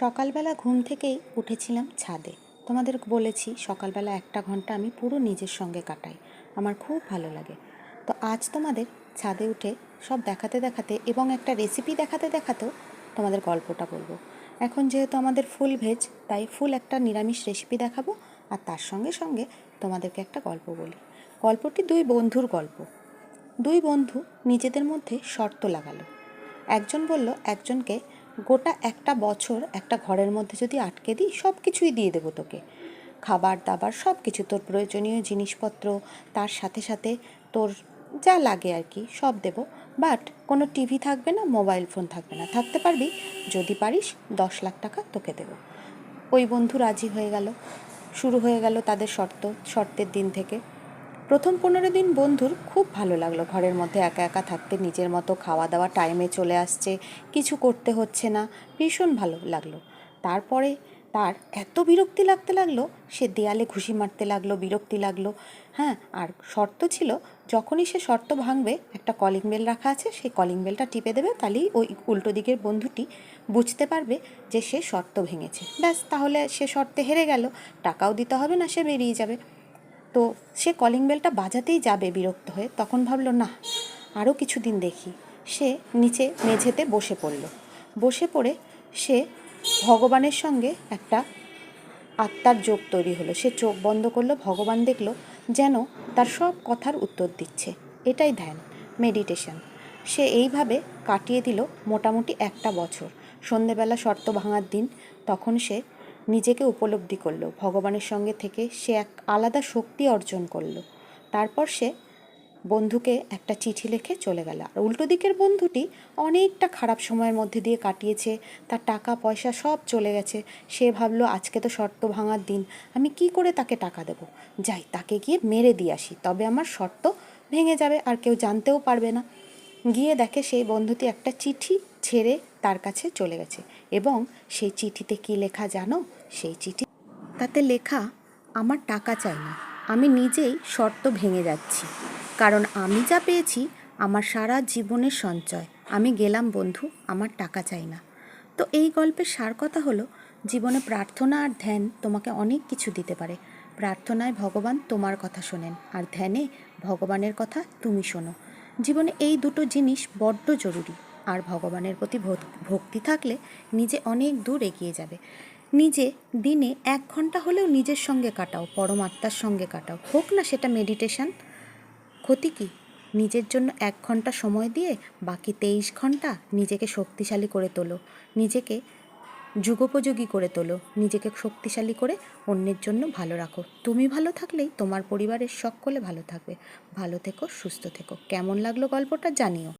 সকালবেলা ঘুম থেকেই উঠেছিলাম ছাদে। তোমাদের বলেছি সকালবেলা একটা ঘণ্টা আমি পুরো নিজের সঙ্গে কাটাই। আমার খুব ভালো লাগে। তো আজ তোমাদের ছাদে উঠে সব দেখাতে দেখাতে এবং একটা রেসিপি দেখাতে দেখাতেও তোমাদের গল্পটা বলব। এখন যেহেতু আমাদের ফুল ভেজ তাই ফুল একটা নিরামিষ রেসিপি দেখাবো আর তার সঙ্গে সঙ্গে তোমাদেরকে একটা গল্প বলি। গল্পটি দুই বন্ধুর গল্প। দুই বন্ধু নিজেদের মধ্যে শর্ত লাগালো। একজন বলল, একজনকে গোটা একটা বছর একটা ঘরের মধ্যে যদি আটকে দিই সব কিছুই দিয়ে দেবো তোকে। খাবার দাবার সব কিছু তোর প্রয়োজনীয় জিনিসপত্র, তার সাথে সাথে তোর যা লাগে আর কি, সব দেব। বাট কোনো টিভি থাকবে না, মোবাইল ফোন থাকবে না। থাকতে পারবি, যদি পারিস, দশ লাখ টাকা তোকে দেবো। ওই বন্ধু রাজি হয়ে গেল। শুরু হয়ে গেল তাদের শর্ত, শর্তের দিন থেকে। প্রথম পনেরো দিন বন্ধুর খুব ভালো লাগল। ঘরের মধ্যে একা একা থাকতে নিজের মতো খাওয়া দাওয়া টাইমে চলে আসছে, কিছু করতে হচ্ছে না, ভীষণ ভালো লাগল। তারপরে তার এত বিরক্তি লাগতে লাগল, সে দেয়ালে ঘুষি মারতে লাগল, বিরক্তি লাগল। হ্যাঁ আর শর্ত ছিল, যখনই সে শর্ত ভাঙবে, একটা কলিং বেল রাখা আছে, সেই কলিং বেলটা টিপে দেবে, তাহলেই ওই উল্টো দিকের বন্ধুটি বুঝতে পারবে যে সে শর্ত ভেঙেছে। ব্যাস, তাহলে সে শর্তে হেরে গেল, টাকাও দিতে হবে না, সে বেরিয়ে যাবে। তো সে কলিং বেলটা বাজাতেই যাবে বিরক্ত হয়ে। তখন ভাবলো, না আরও কিছুদিন দেখি। সে নিচে মেঝেতে বসে পড়ল। বসে পড়ে সে ভগবানের সঙ্গে একটা আত্মার যোগ তৈরি হলো। সে চোখ বন্ধ করল, ভগবান দেখল যেন তার সব কথার উত্তর দিচ্ছে। এটাই ধ্যান মেডিটেশন সে এইভাবে কাটিয়ে দিল মোটামুটি একটা বছর। সন্ধেবেলা শর্ত ভাঙার দিন তখন সে নিজেকে উপলব্ধি করল, ভগবানের সঙ্গে থেকে সে এক আলাদা শক্তি অর্জন করল। তারপর সে বন্ধুকে একটা চিঠি লিখে চলে গেল। আর উল্টো দিকের বন্ধুটি অনেকটা খারাপ সময়ের মধ্যে দিয়ে কাটিয়েছে, তার টাকা, পয়সা সব চলে গেছে। সে ভাবলো, আজকে তো শর্ত ভাঙার দিন, আমি কি করে তাকে টাকা দেবো? যাই, তাকে গিয়ে মেরে দিয়ে আসি, তবে আমার শর্ত ভেঙে যাবে, আর কেউ জানতেও পারবে না। গিয়ে দেখে সেই বন্ধুটি একটা চিঠি ছেড়ে তার কাছে চলে গেছে। এবং সেই চিঠিতে কি লেখা জানো? সেই চিঠি তাতে লেখা, আমার টাকা চাই না। আমি নিজেই শর্ত ভেঙে যাচ্ছি। কারণ আমি যা পেয়েছি, আমার সারা জীবনের সঞ্চয়। আমি গেলাম বন্ধু, আমার টাকা চাই না। তো এই গল্পের সার কথা হলো, জীবনে প্রার্থনা আর ধ্যান তোমাকে অনেক কিছু দিতে পারে। প্রার্থনায় ভগবান তোমার কথা শোনেন, আর ধ্যানে ভগবানের কথা তুমি শোনো। জীবনে এই দুটো জিনিস বড্ড জরুরি। আর ভগবানের প্রতি ভক্তি থাকলে নিজে অনেক দূর এগিয়ে যাবে। নিজে দিনে এক ঘণ্টা হলেও নিজের সঙ্গে কাটাও, পরমাত্মার সঙ্গে কাটাও। হোক না সেটা মেডিটেশন ক্ষতি কি? নিজের জন্য এক ঘণ্টা সময় দিয়ে বাকি তেইশ ঘণ্টা নিজেকে শক্তিশালী করে তোলো। নিজেকে যুগোপযোগী করে তোলো। নিজেকে শক্তিশালী করে অন্যের জন্য ভালো রাখো। তুমি ভালো থাকলেই তোমার পরিবারের সকলে ভালো থাকবে। ভালো থেকো, সুস্থ থেকো। কেমন লাগল গল্পটা জানিও।